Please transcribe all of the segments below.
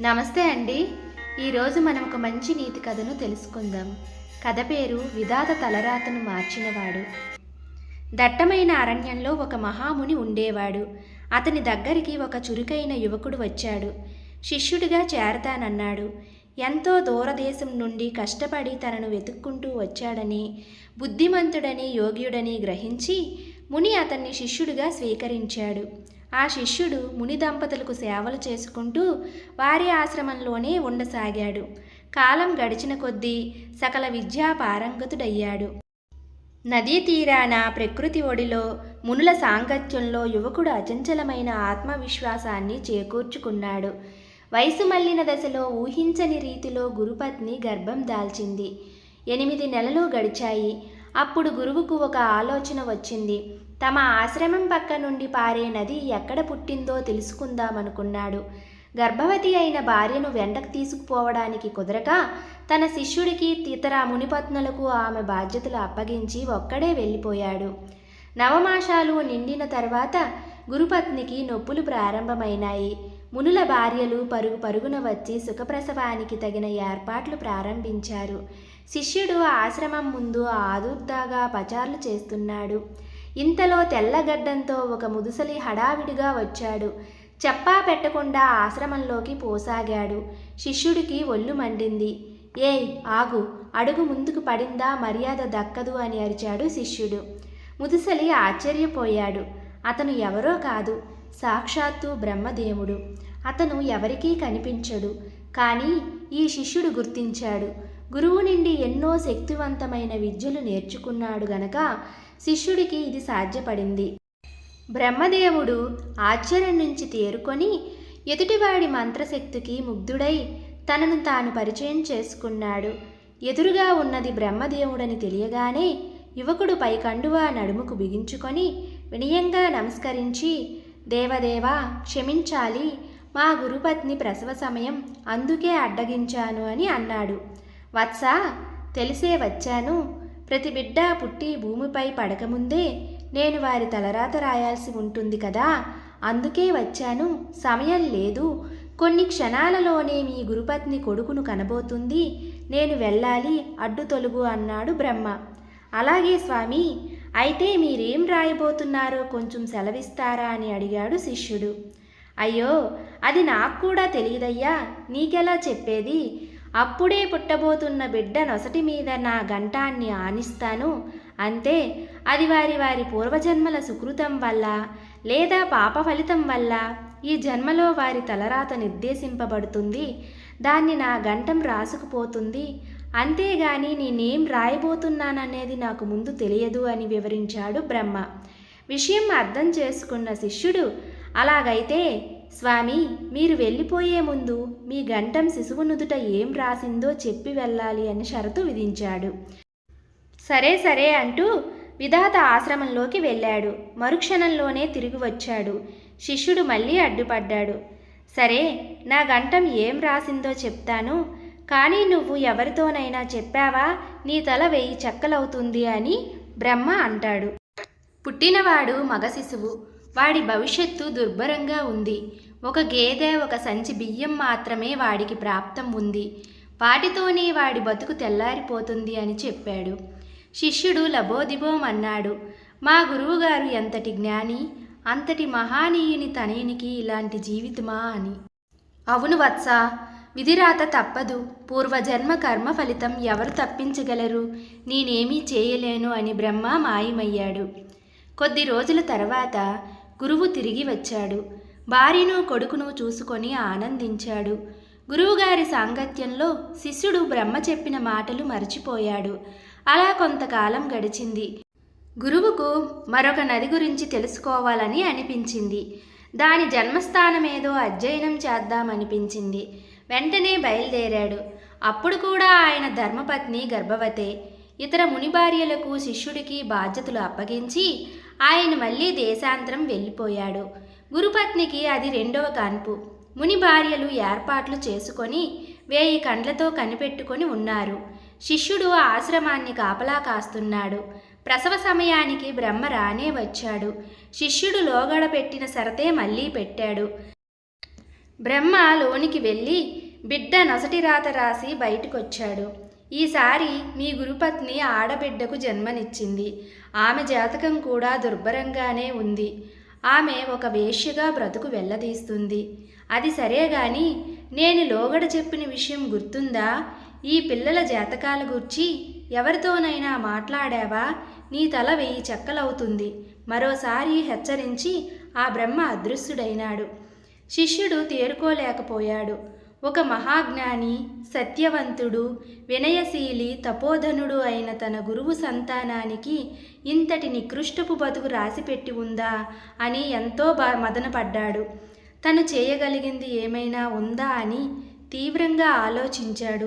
నమస్తే అండి. ఈరోజు మనం ఒక మంచి నీతి కథను తెలుసుకుందాం. కథ పేరు విధాత తలరాతను మార్చినవాడు. దట్టమైన అరణ్యంలో ఒక మహాముని ఉండేవాడు. అతని దగ్గరికి ఒక చురుకైన యువకుడు వచ్చాడు. శిష్యుడిగా చేరతానన్నాడు. ఎంతో దూరదేశం నుండి కష్టపడి తనను వెతుక్కుంటూ వచ్చాడని బుద్ధిమంతుడని యోగ్యుడని గ్రహించి ముని అతన్ని శిష్యుడిగా స్వీకరించాడు. ఆ శిష్యుడు ముని దంపతులకు సేవలు చేసుకుంటూ వారి ఆశ్రమంలోనే ఉండసాగాడు. కాలం గడిచిన కొద్దీ సకల విద్యా పారంగతుడయ్యాడు. నదీ తీరాన ప్రకృతి ఒడిలో మునుల సాంగత్యంలో యువకుడు అచంచలమైన ఆత్మవిశ్వాసాన్ని చేకూర్చుకున్నాడు. వయసు మళ్ళిన దశలో ఊహించని రీతిలో గురుపత్ని గర్భం దాల్చింది. ఎనిమిది నెలలు గడిచాయి. అప్పుడు గురువుకు ఒక ఆలోచన వచ్చింది. తమ ఆశ్రమం పక్క నుండి పారే నది ఎక్కడ పుట్టిందో తెలుసుకుందామనుకున్నాడు. గర్భవతి అయిన భార్యను వెంటకు తీసుకుపోవడానికి కుదరక తన శిష్యుడికి ఇతర మునిపత్నులకు ఆమె బాధ్యతలు అప్పగించి ఒక్కడే వెళ్ళిపోయాడు. నవమాసాలు నిండిన తర్వాత గురుపత్నికి నొప్పులు ప్రారంభమైనాయి. మునుల భార్యలు పరుగు పరుగున వచ్చి సుఖప్రసవానికి తగిన ఏర్పాట్లు ప్రారంభించారు. శిష్యుడు ఆశ్రమం ముందు ఆదుర్దాగా పచార్లు చేస్తున్నాడు. ఇంతలో తెల్లగడ్డంతో ఒక ముదుసలి హడావిడిగా వచ్చాడు. చెప్పా పెట్టకుండా ఆశ్రమంలోకి పోసాగాడు. శిష్యుడికి ఒళ్ళు మండింది. ఏయ్ ఆగు అడుగు ముందుకు పడిందా మర్యాద దక్కదు అని అరిచాడు శిష్యుడు. ముదుసలి ఆశ్చర్యపోయాడు. అతను ఎవరో కాదు సాక్షాత్తు బ్రహ్మదేవుడు. అతను ఎవరికీ కనిపించడు. కానీ ఈ శిష్యుడు గుర్తించాడు. గురువు నుండి ఎన్నో శక్తివంతమైన విద్యలు నేర్చుకున్నాడు గనక శిష్యుడికి ఇది సాధ్యపడింది. బ్రహ్మదేవుడు ఆశ్చర్యం నుంచి తేరుకొని ఎదుటివాడి మంత్రశక్తికి ముగ్ధుడై తనను తాను పరిచయం చేసుకున్నాడు. ఎదురుగా ఉన్నది బ్రహ్మదేవుడని తెలియగానే యువకుడు పై కండువా నడుముకు బిగించుకొని వినయంగా నమస్కరించి దేవదేవా క్షమించాలి. మా గురుపత్ని ప్రసవ సమయం అందుకే అడ్డగించాను అని అన్నాడు. వత్స తెలిసే వచ్చాను. ప్రతి బిడ్డ పుట్టి భూమిపై పడకముందే నేను వారి తలరాత రాయాల్సి ఉంటుంది కదా. అందుకే వచ్చాను. సమయం లేదు. కొన్ని క్షణాలలోనే మీ గురుపత్ని కొడుకును కనబోతుంది. నేను వెళ్ళాలి. అడ్డు తొలుగు అన్నాడు బ్రహ్మ. అలాగే స్వామి అయితే మీరేం రాయబోతున్నారో కొంచెం సెలవిస్తారా అని అడిగాడు శిష్యుడు. అయ్యో అది నాకు కూడా తెలియదయ్యా. నీకెలా చెప్పేది? అప్పుడే పుట్టబోతున్న బిడ్డ నొసటి మీద నా గంటాన్ని ఆనిస్తాను. అంతే అది వారి వారి పూర్వజన్మల సుకృతం వల్ల లేదా పాప ఫలితం వల్ల ఈ జన్మలో వారి తలరాత నిర్దేశింపబడుతుంది. దాన్ని నా గంటం రాసుకుపోతుంది. అంతేగాని నేనేం రాయబోతున్నాననేది నాకు ముందు తెలియదు అని వివరించాడు బ్రహ్మ. విషయం అర్థం చేసుకున్న శిష్యుడు అలాగైతే స్వామి మీరు వెళ్ళిపోయే ముందు మీ గంటం శిశువు నుదుట ఏం రాసిందో చెప్పి వెళ్ళాలి అని షరతు విధించాడు. సరే సరే అంటూ విధాత ఆశ్రమంలోకి వెళ్ళాడు. మరుక్షణంలోనే తిరిగి వచ్చాడు. శిష్యుడు మళ్ళీ అడ్డుపడ్డాడు. సరే నా గంటం ఏం రాసిందో చెప్తాను. కానీ నువ్వు ఎవరితోనైనా చెప్పావా? నీ తల వెయ్యి చెక్కలవుతుంది అని బ్రహ్మ అంటాడు. పుట్టినవాడు మగ శిశువు. వాడి భవిష్యత్తు దుర్భరంగా ఉంది. ఒక గేదె ఒక సంచి బియ్యం మాత్రమే వాడికి ప్రాప్తం ఉంది. వాటితోనే వాడి బతుకు తెల్లారిపోతుంది అని చెప్పాడు. శిష్యుడు లబోదిబోం అన్నాడు మా గురువుగారు ఎంతటి జ్ఞాని అంతటి మహానీయుని తనయునికి ఇలాంటి జీవితమా అని. అవును వత్స విధిరాత తప్పదు. పూర్వజన్మ కర్మ ఫలితం ఎవరు తప్పించగలరు? నేనేమీ చేయలేను అని బ్రహ్మ మాయమయ్యాడు. కొద్ది రోజుల తర్వాత గురువు తిరిగి వచ్చాడు. భార్యను కొడుకును చూసుకొని ఆనందించాడు. గురువుగారి సాంగత్యంలో శిష్యుడు బ్రహ్మ చెప్పిన మాటలు మర్చిపోయాడు. అలా కొంతకాలం గడిచింది. గురువుకు మరొక నది గురించి తెలుసుకోవాలని అనిపించింది. దాని జన్మస్థానమేదో అధ్యయనం చేద్దామనిపించింది. వెంటనే బయలుదేరాడు. అప్పుడు కూడా ఆయన ధర్మపత్ని గర్భవతే. ఇతర ముని భార్యలకు శిష్యుడికి బాధ్యతలు అప్పగించి ఆయన మళ్ళీ దేశాంతరం వెళ్ళిపోయాడు. గురుపత్నికి అది రెండవ కాన్పు. ముని భార్యలు ఏర్పాట్లు చేసుకొని వేయి కండ్లతో కనిపెట్టుకొని ఉన్నారు. శిష్యుడు ఆశ్రమాన్ని కాపలా కాస్తున్నాడు. ప్రసవ సమయానికి బ్రహ్మ రానే వచ్చాడు. శిష్యుడు లోగడ పెట్టిన సరతే మళ్ళీ పెట్టాడు. బ్రహ్మ లోనికి వెళ్ళి బిడ్డ నొసటి రాత రాసి బయటకొచ్చాడు. ఈసారి మీ గురుపత్ని ఆడబిడ్డకు జన్మనిచ్చింది. ఆమె జాతకం కూడా దుర్భరంగానే ఉంది. ఆమె ఒక వేష్యగా బ్రతుకు వెళ్ళదీస్తుంది అది సరే గాని నేను లోగడ చెప్పిన విషయం గుర్తుందా? ఈ పిల్లల జాతకాల గురించి ఎవరితోనైనా మాట్లాడావా? నీ తల వెయ్యి చెక్కలవుతుంది. మరోసారి హెచ్చరించి ఆ బ్రహ్మ అదృశ్యుడైనాడు. శిష్యుడు తేరుకోలేకపోయాడు. ఒక మహాజ్ఞాని సత్యవంతుడు వినయశీలి తపోధనుడు అయిన తన గురువు సంతానానికి ఇంతటి నికృష్టపు బతుకు రాసిపెట్టి ఉందా అని ఎంతో బా మదనపడ్డాడు. తను చేయగలిగింది ఏమైనా ఉందా అని తీవ్రంగా ఆలోచించాడు.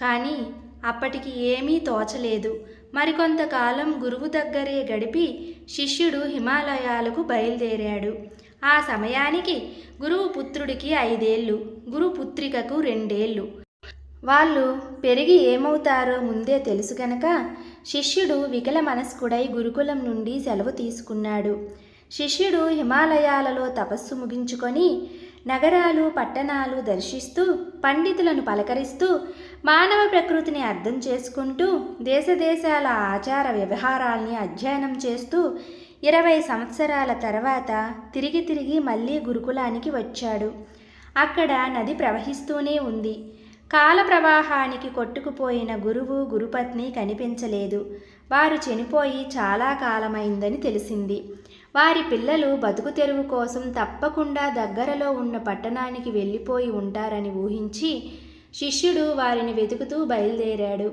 కానీ అప్పటికి ఏమీ తోచలేదు. మరికొంతకాలం గురువు దగ్గరే గడిపి శిష్యుడు హిమాలయాలకు బయలుదేరాడు. ఆ సమయానికి గురువు పుత్రుడికి ఐదేళ్ళు గురు పుత్రికకు రెండేళ్ళు. వాళ్ళు పెరిగి ఏమవుతారో ముందే తెలుసు కనుక శిష్యుడు వికల మనస్కుడై గురుకులం నుండి సెలవు తీసుకున్నాడు. శిష్యుడు హిమాలయాలలో తపస్సు ముగించుకొని నగరాలు పట్టణాలు దర్శిస్తూ పండితులను పలకరిస్తూ మానవ ప్రకృతిని అర్థం చేసుకుంటూ దేశదేశాల ఆచార వ్యవహారాల్ని అధ్యయనం చేస్తూ ఇరవై సంవత్సరాల తర్వాత తిరిగి తిరిగి మళ్ళీ గురుకులానికి వచ్చాడు. అక్కడ నది ప్రవహిస్తూనే ఉంది. కాల ప్రవాహానికి కొట్టుకుపోయిన గురువు గురుపత్ని కనిపించలేదు. వారు చనిపోయి చాలా కాలమైందని తెలిసింది. వారి పిల్లలు బతుకు తెరువు కోసం తప్పకుండా దగ్గరలో ఉన్న పట్టణానికి వెళ్ళిపోయి ఉంటారని ఊహించి శిష్యుడు వారిని వెతుకుతూ బయలుదేరాడు.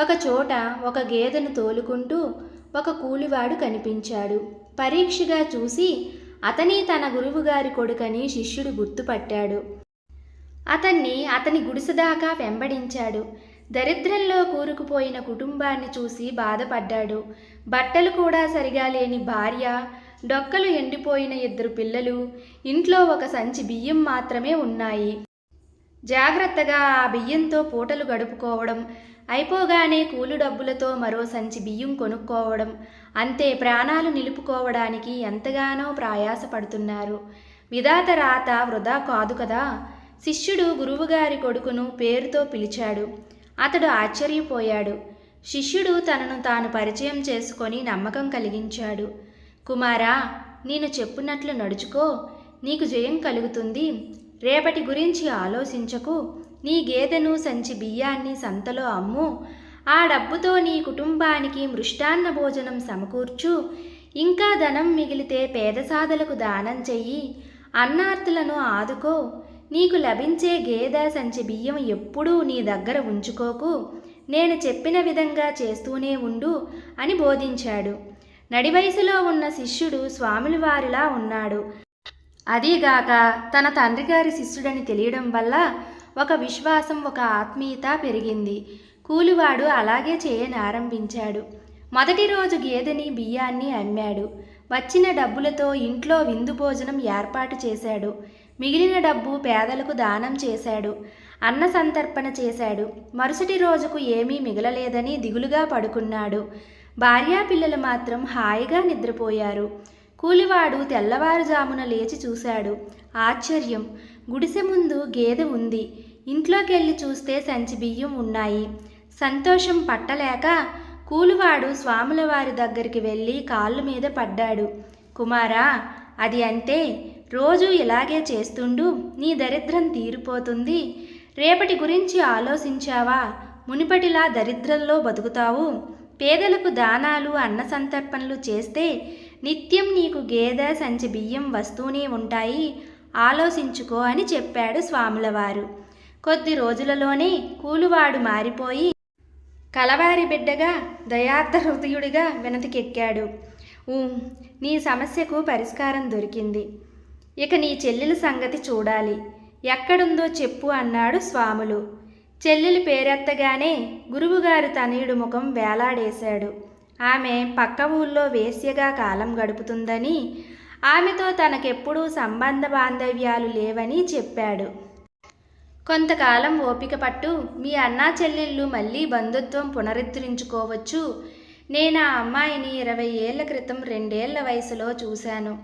ఒక చోట ఒక గేదెను తోలుకుంటూ ఒక కూలివాడు కనిపించాడు. పరీక్షగా చూసి అతని తన గురువుగారి కొడుకని శిష్యుడు గుర్తుపట్టాడు. అతన్ని అతని గుడిసెదాకా వెంబడించాడు. దరిద్రంలో కూరుకుపోయిన కుటుంబాన్ని చూసి బాధపడ్డాడు. బట్టలు కూడా సరిగా లేని భార్య డొక్కలు ఎండిపోయిన ఇద్దరు పిల్లలు ఇంట్లో ఒక సంచి బియ్యం మాత్రమే ఉన్నాయి. జాగ్రత్తగా ఆ బియ్యంతో పూటలు గడుపుకోవడం అయిపోగానే కూలి డబ్బులతో మరో సంచి బియ్యం కొనుక్కోవడం అంతే ప్రాణాలు నిలుపుకోవడానికి ఎంతగానో ప్రయాసపడుతున్నారు. విధాత రాత వృధా కాదు కదా? శిష్యుడు గురువుగారి కొడుకును పేరుతో పిలిచాడు. అతడు ఆశ్చర్యపోయాడు. శిష్యుడు తనను తాను పరిచయం చేసుకొని నమ్మకం కలిగించాడు. కుమారా నేను చెప్పినట్లు నడుచుకో నీకు జయం కలుగుతుంది. రేపటి గురించి ఆలోచించకు. నీ గేదెను సంచి బియ్యాన్ని సంతలో అమ్ము. ఆ డబ్బుతో నీ కుటుంబానికి మృష్టాన్న భోజనం సమకూర్చు. ఇంకా ధనం మిగిలితే పేదసాదలకు దానం చెయ్యి. అన్నార్తులను ఆదుకో. నీకు లభించే గేదె సంచి బియ్యం ఎప్పుడూ నీ దగ్గర ఉంచుకోకు. నేను చెప్పిన విధంగా చేస్తూనే ఉండు అని బోధించాడు. నడివయసులో ఉన్న శిష్యుడు స్వాముల వారిలా ఉన్నాడు. అదీగాక తన తండ్రి గారి శిష్యుడని తెలియడం వల్ల ఒక విశ్వాసం ఒక ఆత్మీయత పెరిగింది. కూలివాడు అలాగే చేయనారంభించాడు. మొదటి రోజు గేదెని బియ్యాన్ని అమ్మాడు. వచ్చిన డబ్బులతో ఇంట్లో విందు భోజనం ఏర్పాటు చేశాడు. మిగిలిన డబ్బు పేదలకు దానం చేశాడు. అన్న సంతర్పణ చేశాడు. మరుసటి రోజుకు ఏమీ మిగలలేదని దిగులుగా పడుకున్నాడు. భార్యా పిల్లలు మాత్రం హాయిగా నిద్రపోయారు. కూలివాడు తెల్లవారుజామున లేచి చూశాడు. ఆశ్చర్యం! గుడిసె ముందు గేదె ఉంది. ఇంట్లోకెళ్ళి చూస్తే సంచి బియ్యం ఉన్నాయి. సంతోషం పట్టలేక కూలివాడు స్వాముల వారి దగ్గరికి వెళ్ళి కాళ్ళ మీద పడ్డాడు. కుమారా అది అంతే రోజు ఇలాగే చేస్తుండు నీ దరిద్రం తీరిపోతుంది. రేపటి గురించి ఆలోచించావా? మునిపటిలా దరిద్రంలో బతుకుతావు. పేదలకు దానాలు అన్న సంతర్పణలు చేస్తే నిత్యం నీకు గేదె సంచి బియ్యం వస్తూనే ఉంటాయి. ఆలోచించుకో అని చెప్పాడు స్వాములవారు. కొద్ది రోజులలోనే కూలివాడు మారిపోయి కలవారి బిడ్డగా దయార్థ హృదయుడిగా వెనతికెక్కాడు. ఊ నీ సమస్యకు పరిష్కారం దొరికింది. ఇక నీ చెల్లెల సంగతి చూడాలి. ఎక్కడుందో చెప్పు అన్నాడు స్వాములు. చెల్లెలు పేరెత్తగానే గురువుగారు తనయుడు ముఖం వేలాడేశాడు. ఆమె పక్క ఊళ్ళో వేశ్యగా కాలం గడుపుతుందని ఆమెతో తనకెప్పుడూ సంబంధ బాంధవ్యాలు లేవని చెప్పాడు. కొంతకాలం ఓపిక పట్టు మీ అన్నా చెల్లెళ్ళు మళ్ళీ బంధుత్వం పునరుద్ధరించుకోవచ్చు. నేను ఆ అమ్మాయిని ఇరవై ఏళ్ళ క్రితం రెండేళ్ళ వయసులో చూశాను.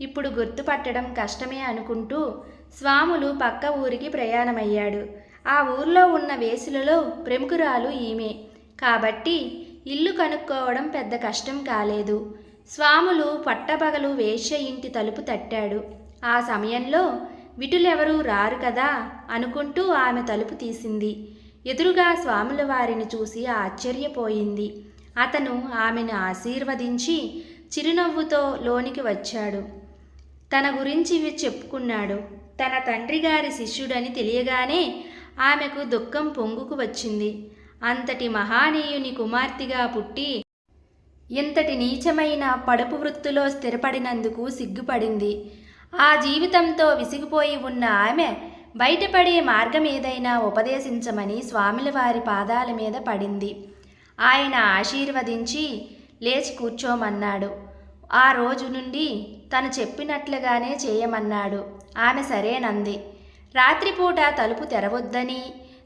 ఇప్పుడు గుర్తుపట్టడం కష్టమే అనుకుంటూ స్వాములు పక్క ఊరికి ప్రయాణమయ్యాడు. ఆ ఊర్లో ఉన్న వేసులలో ప్రముఖురాలు ఈమె. కాబట్టి ఇల్లు కనుక్కోవడం పెద్ద కష్టం కాలేదు. స్వాములు పట్టపగలు వేశ్య ఇంటి తలుపు తట్టాడు. ఆ సమయంలో విటులెవరూ రారు కదా అనుకుంటూ ఆమె తలుపు తీసింది. ఎదురుగా స్వాముల వారిని చూసి ఆశ్చర్యపోయింది. అతను ఆమెను ఆశీర్వదించి చిరునవ్వుతో లోనికి వచ్చాడు. తన గురించి ఇవి చెప్పుకున్నాడు. తన తండ్రి గారి శిష్యుడని తెలియగానే ఆమెకు దుఃఖం పొంగుకు వచ్చింది. అంతటి మహానీయుని కుమార్తెగా పుట్టి ఇంతటి నీచమైన పడుపు వృత్తిలో స్థిరపడినందుకు సిగ్గుపడింది. ఆ జీవితంతో విసిగిపోయి ఉన్న ఆమె బయటపడే మార్గం ఏదైనా ఉపదేశించమని స్వాముల వారి పాదాల మీద పడింది. ఆయన ఆశీర్వదించి లేచి కూర్చోమన్నాడు. ఆ రోజు నుండి తను చెప్పినట్లుగానే చేయమన్నాడు. ఆమె సరేనంది. రాత్రిపూట తలుపు తెరవద్దని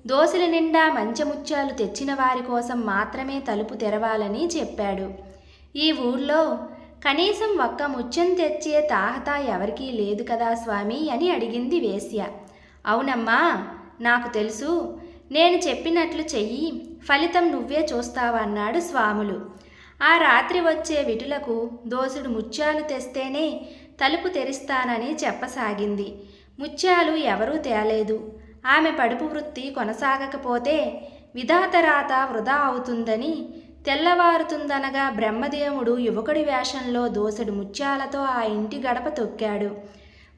దోశల నిండా మంచముత్యాలు తెచ్చిన వారి కోసం మాత్రమే తలుపు తెరవాలని చెప్పాడు. ఈ ఊర్లో కనీసం ఒక్క ముత్యం తెచ్చే తాహత ఎవరికీ లేదు కదా స్వామి అని అడిగింది వేశ్య. అవునమ్మా నాకు తెలుసు. నేను చెప్పినట్లు చెయ్యి ఫలితం నువ్వే చూస్తావన్నాడు స్వాములు. ఆ రాత్రి వచ్చే విటులకు దోసుడు ముత్యాలు తెస్తేనే తలుపు తెరిస్తానని చెప్పసాగింది. ముత్యాలు ఎవరూ తేలేదు. ఆమె పడుపు వృత్తి కొనసాగకపోతే విధాతరాత వృధా అవుతుందని తెల్లవారుతుందనగా బ్రహ్మదేవుడు యువకుడి వేషంలో దోసెడు ముత్యాలతో ఆ ఇంటి గడప తొక్కాడు.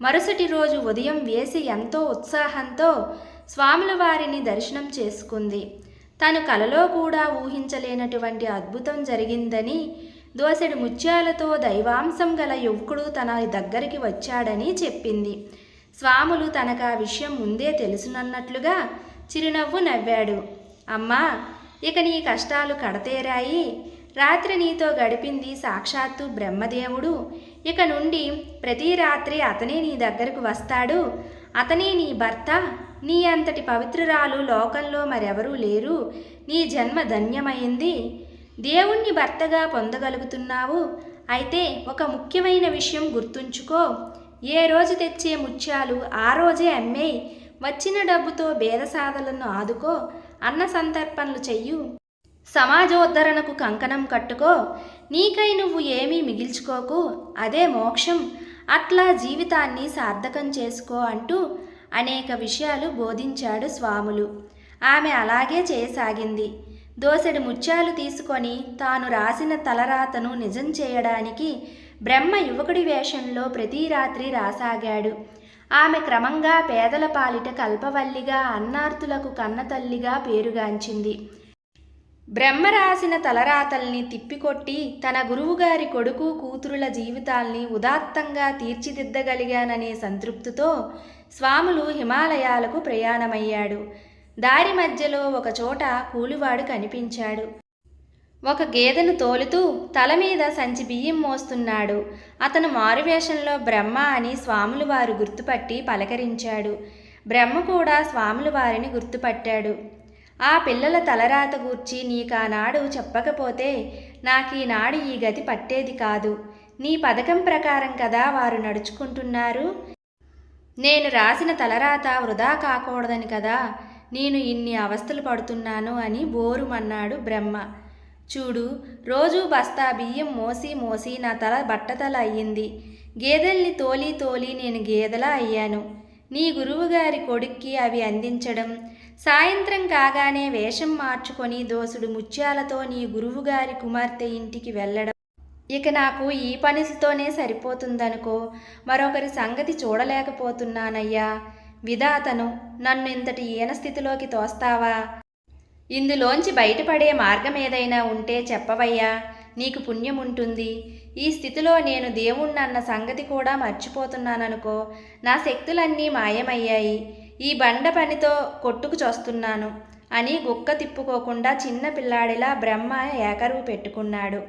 మరుసటి రోజు ఉదయం వేసి ఎంతో ఉత్సాహంతో స్వాముల వారిని దర్శనం చేసుకుంది. తను కలలో కూడా ఊహించలేనటువంటి అద్భుతం జరిగిందని దోసెడు ముత్యాలతో దైవాంశం గల యువకుడు తన దగ్గరికి వచ్చాడని చెప్పింది. స్వాములు తనకు ఆ విషయం ముందే తెలుసునన్నట్లుగా చిరునవ్వు నవ్వాడు. అమ్మా ఇక నీ కష్టాలు కడతేరాయి. రాత్రి నీతో గడిపింది సాక్షాత్తు బ్రహ్మదేవుడు. ఇక నుండి ప్రతి రాత్రి అతనే నీ దగ్గరకు వస్తాడు. అతనే నీ భర్త. నీ అంతటి పవిత్రురాలు లోకంలో మరెవరూ లేరు. నీ జన్మ ధన్యమైంది. దేవుణ్ణి భర్తగా పొందగలుగుతున్నావు. అయితే ఒక ముఖ్యమైన విషయం గుర్తుంచుకో. ఏ రోజు తెచ్చే ముత్యాలు ఆ రోజే అమ్మేయి వచ్చిన డబ్బుతో భేదసాధలను ఆదుకో అన్న సంతర్పణలు చెయ్యు. సమాజోద్ధరణకు కంకణం కట్టుకో నీకై నువ్వు ఏమీ మిగిల్చుకోకు అదే మోక్షం. అట్లా జీవితాన్ని సార్థకం చేసుకో అంటూ అనేక విషయాలు బోధించాడు స్వాములు. ఆమె అలాగే చేయసాగింది. దోసెడు ముత్యాలు తీసుకొని తాను రాసిన తలరాతను నిజం చేయడానికి బ్రహ్మ యువకుడి వేషంలో ప్రతి రాత్రి రాసాగాడు. ఆమె క్రమంగా పేదల పాలిట కల్పవల్లిగా అన్నార్తులకు కన్నతల్లిగా పేరుగాంచింది. బ్రహ్మ రాసిన తలరాతల్ని తిప్పికొట్టి తన గురువుగారి కొడుకు కూతురుల జీవితాల్ని ఉదాత్తంగా తీర్చిదిద్దగలిగాననే సంతృప్తితో స్వాములు హిమాలయాలకు ప్రయాణమయ్యాడు. దారి మధ్యలో ఒకచోట కూలివాడు కనిపించాడు. ఒక గేదెను తోలుతూ తల మీద సంచి బియ్యం మోస్తున్నాడు. అతను మారువేషంలో బ్రహ్మ అని స్వాములు వారు గుర్తుపట్టి పలకరించాడు. బ్రహ్మ కూడా స్వాములు వారిని గుర్తుపట్టాడు. ఆ పిల్లల తలరాత గూర్చి నీకానాడు చెప్పకపోతే నాకీనాడు ఈ గతి పట్టేది కాదు. నీ పథకం ప్రకారం కదా వారు నడుచుకుంటున్నారు? నేను రాసిన తలరాత వృధా కాకూడదని కదా నేను ఇన్ని అవస్థలు పడుతున్నాను అని బోరుమన్నాడు బ్రహ్మ. చూడు రోజూ బస్తా బియ్యం మోసి మోసి నా తల బట్టతల అయ్యింది. గేదెల్ని తోలి తోలి నేను గేదెలా అయ్యాను. నీ గురువుగారి కొడుక్కి అవి అందించడం. సాయంత్రం కాగానే వేషం మార్చుకొని దోసుడు ముత్యాలతో నీ గురువుగారి కుమార్తె ఇంటికి వెళ్ళడం. ఇక నాకు ఈ పనితోనే సరిపోతుందనుకో మరొకరి సంగతి చూడలేకపోతున్నానయ్యా. విధాతను నన్ను ఇంతటి ఈన స్థితిలోకి తోస్తావా? ఇందులోంచి బయటపడే మార్గం ఏదైనా ఉంటే చెప్పవయ్యా నీకు పుణ్యం ఉంటుంది ఈ స్థితిలో నేను దేవుణ్ణన్న సంగతి కూడా మర్చిపోతున్నాననుకో నా శక్తులన్నీ మాయమయ్యాయి. ఈ బండ పనితో కొట్టుకు చొస్తున్నాను అని గుక్క తిప్పుకోకుండా చిన్న పిల్లాడిలా బ్రహ్మ ఏకరువు పెట్టుకున్నాడు.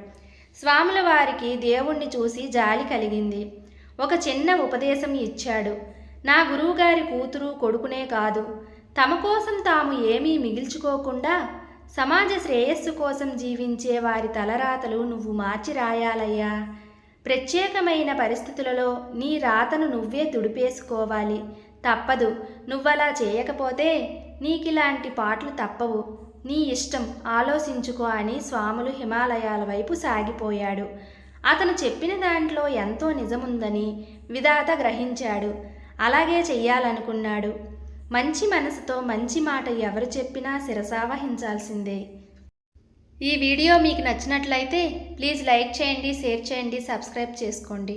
స్వాముల వారికి దేవుణ్ణి చూసి జాలి కలిగింది. ఒక చిన్న ఉపదేశం ఇచ్చాడు. నా గురువుగారి కూతురు కొడుకునే కాదు. తమ కోసం తాము ఏమీ మిగిల్చుకోకుండా సమాజ శ్రేయస్సు కోసం జీవించే వారి తలరాతలు నువ్వు మార్చి రాయాలయ్యా. ప్రత్యేకమైన పరిస్థితులలో నీ రాతను నువ్వే తుడిపేసుకోవాలి. తప్పదు. నువ్వలా చేయకపోతే నీకిలాంటి పాటలు తప్పవు. నీ ఇష్టం ఆలోచించుకో అని స్వాములు హిమాలయాల వైపు సాగిపోయాడు. అతను చెప్పిన దాంట్లో ఎంతో నిజముందని విధాత గ్రహించాడు. అలాగే చెయ్యాలనుకున్నాడు. మంచి మనసుతో మంచి మాట ఎవరు చెప్పినా శిరసావహించాల్సిందే ఈ వీడియో మీకు నచ్చినట్లయితే ప్లీజ్ లైక్ చేయండి షేర్ చేయండి సబ్స్క్రైబ్ చేసుకోండి.